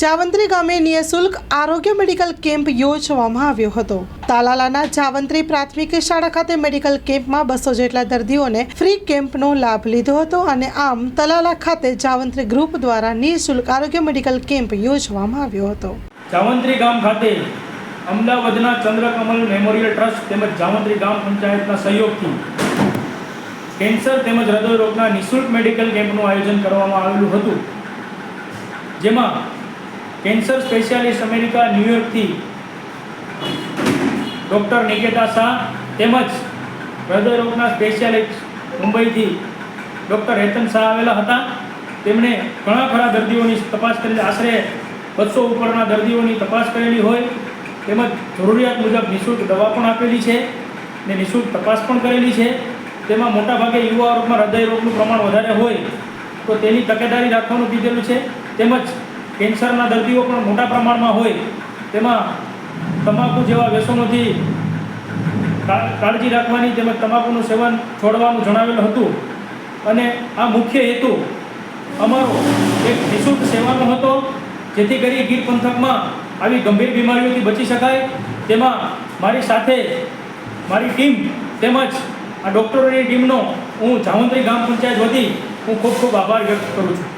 જાવંત્રી ગામે નિઃશુલ્ક આરોગ્ય મેડિકલ કેમ્પ યોજવામાં આવ્યો હતો. તાલાલાના જાવંત્રી પ્રાથમિક શાળા ખાતે મેડિકલ કેમ્પમાં બસો જેટલા દર્દીઓને ફ્રી કેમ્પનો લાભ લીધો હતો અને આમ તલાલા ખાતે જાવંત્રી ગ્રુપ દ્વારા નિઃશુલ્ક આરોગ્ય મેડિકલ કેમ્પ યોજવામાં આવ્યો હતો. જાવંત્રી ગામ ખાતે અમદાવાદના ચંદ્રકમલ મેમોરિયલ ટ્રસ્ટ તેમજ જાવંત્રી ગામ પંચાયતના સહયોગથી કેન્સર તેમજ હૃદયરોગના નિઃશુલ્ક મેડિકલ કેમ્પનું આયોજન કરવામાં આવેલું હતું. જેમાં કેન્સર સ્પેશિયાલિસ્ટ અમેરિકા ન્યુયોર્કથી ડૉક્ટર નિકેતા શાહ તેમજ હૃદયરોગના સ્પેશિયાલિસ્ટ મુંબઈથી ડૉક્ટર હેતન શાહ આવેલા હતા. તેમણે ઘણા ખરા દર્દીઓની તપાસ કરેલી આશરે બસો ઉપરના દર્દીઓની તપાસ કરેલી હોય. તેમજ જરૂરિયાત મુજબ નિઃશુલ્ક દવા પણ આપેલી છે ને નિઃશુલ્ક તપાસ પણ કરેલી છે. તેમાં મોટાભાગે યુવા રોગમાં હૃદય પ્રમાણ વધારે હોય તો તેની તકેદારી રાખવાનું કીધેલું છે. તેમજ કેન્સરના દર્દીઓ પણ મોટા પ્રમાણમાં હોય, તેમાં તમાકુ જેવા વ્યસનોથી કાળજી રાખવાની તેમજ તમાકુનું સેવન છોડવાનું જણાવેલું હતું. અને આ મુખ્ય હેતુ અમારો એક નિઃશુલ્ક સેવાનો હતો, જેથી કરી ગીર પંથકમાં આવી ગંભીર બીમારીઓથી બચી શકાય. તેમાં મારી સાથે મારી ટીમ તેમજ આ ડૉક્ટરોની ટીમનો હું જામંત્રી ગામ પંચાયત વતી હું ખૂબ ખૂબ આભાર વ્યક્ત કરું છું.